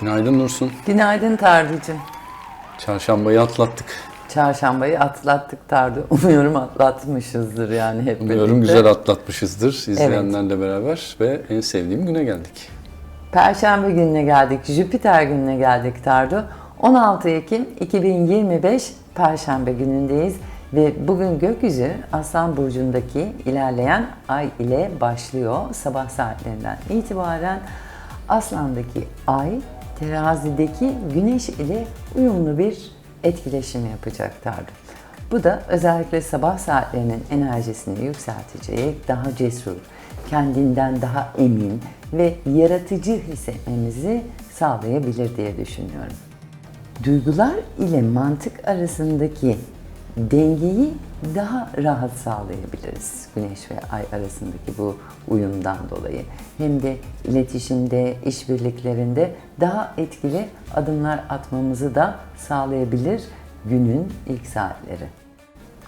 Günaydın Nursun. Günaydın Tarducuğum. Çarşambayı atlattık. Çarşambayı atlattık Tardu. Umuyorum atlatmışızdır yani hep Umuyorum birlikte. güzel atlatmışızdır izleyenlerle beraber ve en sevdiğim güne geldik. Perşembe gününe geldik, Jüpiter gününe geldik Tardu. 16 Ekim 2025 Perşembe günündeyiz ve bugün gökyüzü Aslan Burcu'ndaki ilerleyen ay ile başlıyor. Sabah saatlerinden itibaren Aslan'daki ay terazideki güneş ile uyumlu bir etkileşim yapacak Tardu. Bu da özellikle sabah saatlerinin enerjisini yükseltecek, daha cesur, kendinden daha emin ve yaratıcı hissetmemizi sağlayabilir diye düşünüyorum. Duygular ile mantık arasındaki dengeyi daha rahat sağlayabiliriz Güneş ve Ay arasındaki bu uyumdan dolayı. Hem de iletişimde, işbirliklerinde daha etkili adımlar atmamızı da sağlayabilir günün ilk saatleri.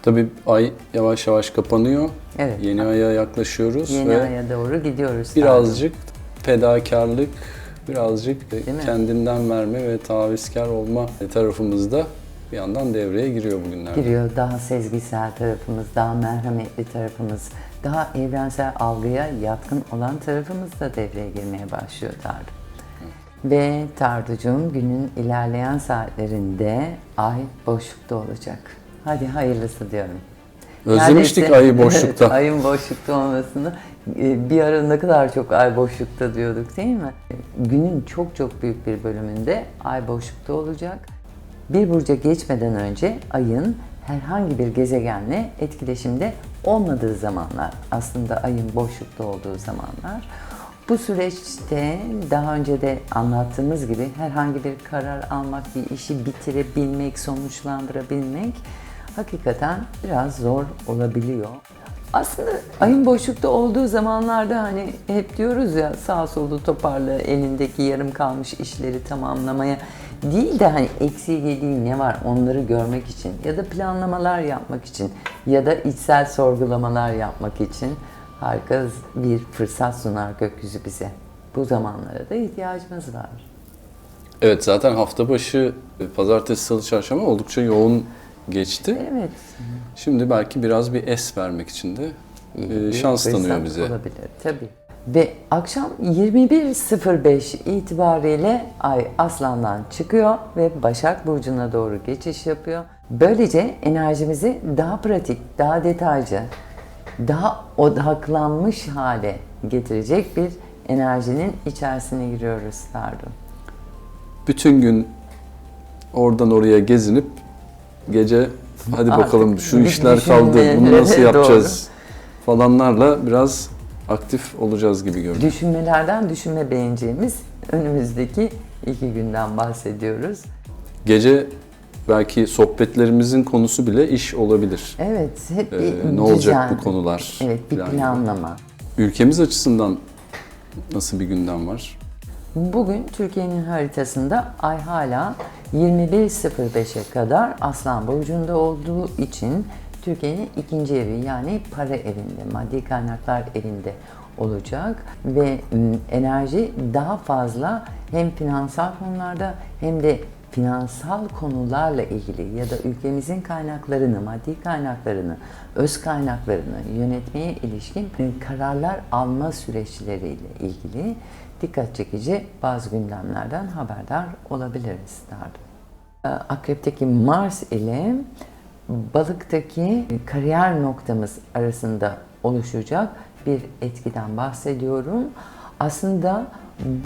Tabii ay yavaş yavaş kapanıyor. Evet. Yeni aya yaklaşıyoruz Yeni ve aya doğru gidiyoruz. birazcık fedakarlık, birazcık Değil mi? kendinden verme ve tavizkar olma tarafımızda bir yandan devreye giriyor bugünlerde. giriyor. Daha sezgisel tarafımız, daha merhametli tarafımız, daha evrensel algıya yatkın olan tarafımız da devreye girmeye başlıyor Tardu. Ve Tarducuğum günün ilerleyen saatlerinde ay boşlukta olacak. Hadi hayırlısı diyorum. Özlemiştik Neredeyse- ayı boşlukta. Evet, ayın boşlukta olmasını. Ee, Bir ara ne kadar çok ay boşlukta diyorduk değil mi? Günün çok çok büyük bir bölümünde ay boşlukta olacak. Bir burca geçmeden önce ayın herhangi bir gezegenle etkileşimde olmadığı zamanlar, aslında ayın boşlukta olduğu zamanlar. Bu süreçte daha önce de anlattığımız gibi herhangi bir karar almak, bir işi bitirebilmek, sonuçlandırabilmek hakikaten biraz zor olabiliyor. Aslında ayın boşlukta olduğu zamanlarda hani hep diyoruz ya sağ solu toparla elindeki yarım kalmış işleri tamamlamaya değil de hani eksiği gediği ne var onları görmek için ya da planlamalar yapmak için ya da içsel sorgulamalar yapmak için harika bir fırsat sunar gökyüzü bize. Bu zamanlara da ihtiyacımız var. Evet zaten hafta başı e, pazartesi, salı, çarşamba oldukça yoğun geçti. Evet. Şimdi belki biraz bir es vermek için de e, bir şans tanıyor bize. Olabilir tabii. Ve akşam 21.05 itibariyle Ay Aslan'dan çıkıyor ve Başak Burcu'na doğru geçiş yapıyor. Böylece enerjimizi daha pratik, daha detaycı, daha odaklanmış hale getirecek bir enerjinin içerisine giriyoruz Tardu. Bütün gün oradan oraya gezinip gece hadi Artık bakalım şu bir işler kaldı bunu nasıl yapacağız falanlarla biraz aktif olacağız gibi görünüyor. Düşünmelerden düşünme beğeneceğimiz önümüzdeki iki günden bahsediyoruz. Gece belki sohbetlerimizin konusu bile iş olabilir. Evet, hep bir Ee, ne olacak düzen. bu konular? Evet, bir gibi. planlama. Ülkemiz açısından nasıl bir gündem var? Bugün Türkiye'nin haritasında ay hala 21.05'e kadar Aslan Burcu'nda olduğu için Türkiye'nin ikinci evi yani para evinde, maddi kaynaklar evinde olacak ve enerji daha fazla hem finansal konularda hem de finansal konularla ilgili ya da ülkemizin kaynaklarını, maddi kaynaklarını, öz kaynaklarını yönetmeye ilişkin e, kararlar alma süreçleriyle ilgili dikkat çekici bazı gündemlerden haberdar olabiliriz derdim. Akrep'teki Mars ile balıktaki kariyer noktamız arasında oluşacak bir etkiden bahsediyorum. Aslında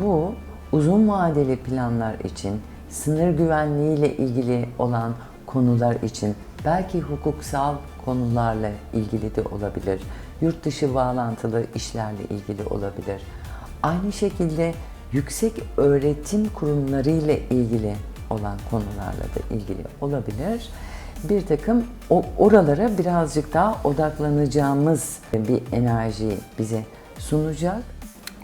bu uzun vadeli planlar için, sınır güvenliği ile ilgili olan konular için, belki hukuksal konularla ilgili de olabilir, yurt dışı bağlantılı işlerle ilgili olabilir. Aynı şekilde yüksek öğretim kurumları ile ilgili olan konularla da ilgili olabilir. Bir takım oralara birazcık daha odaklanacağımız bir enerji bize sunacak.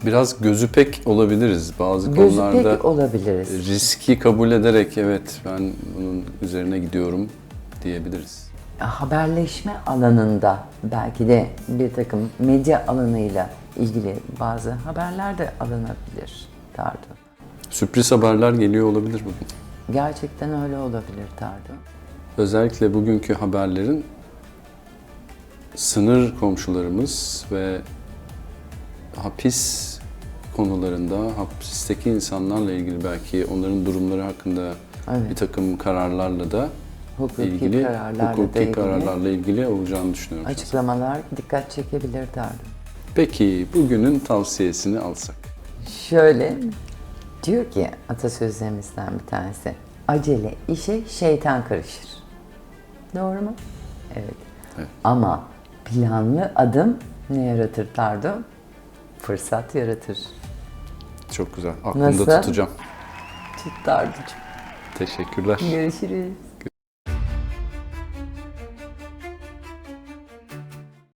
Biraz gözü pek olabiliriz bazı Gözü konularda. pek olabiliriz. riski kabul ederek evet ben bunun üzerine gidiyorum diyebiliriz. Haberleşme alanında belki de bir takım medya alanıyla ilgili bazı haberler de alınabilir Tardu. Sürpriz haberler geliyor olabilir bugün. Gerçekten öyle olabilir Tardu. Özellikle bugünkü haberlerin sınır komşularımız ve hapis konularında, hapisteki insanlarla ilgili belki onların durumları hakkında Evet. bir takım kararlarla da Hukuki ilgili, kararlarla hukuki ilgili kararlarla ilgili olacağını düşünüyorum. Açıklamalar dikkat çekebilir Tardu. Peki bugünün tavsiyesini alsak. Şöyle diyor ki atasözlerimizden bir tanesi. Acele işe şeytan karışır. Doğru mu? Evet. Evet. Ama planlı adım ne yaratır Tardu? Fırsat yaratır. Çok güzel. Aklımda Nasıl? tutacağım. Tut Tarducuğum. Teşekkürler. Görüşürüz.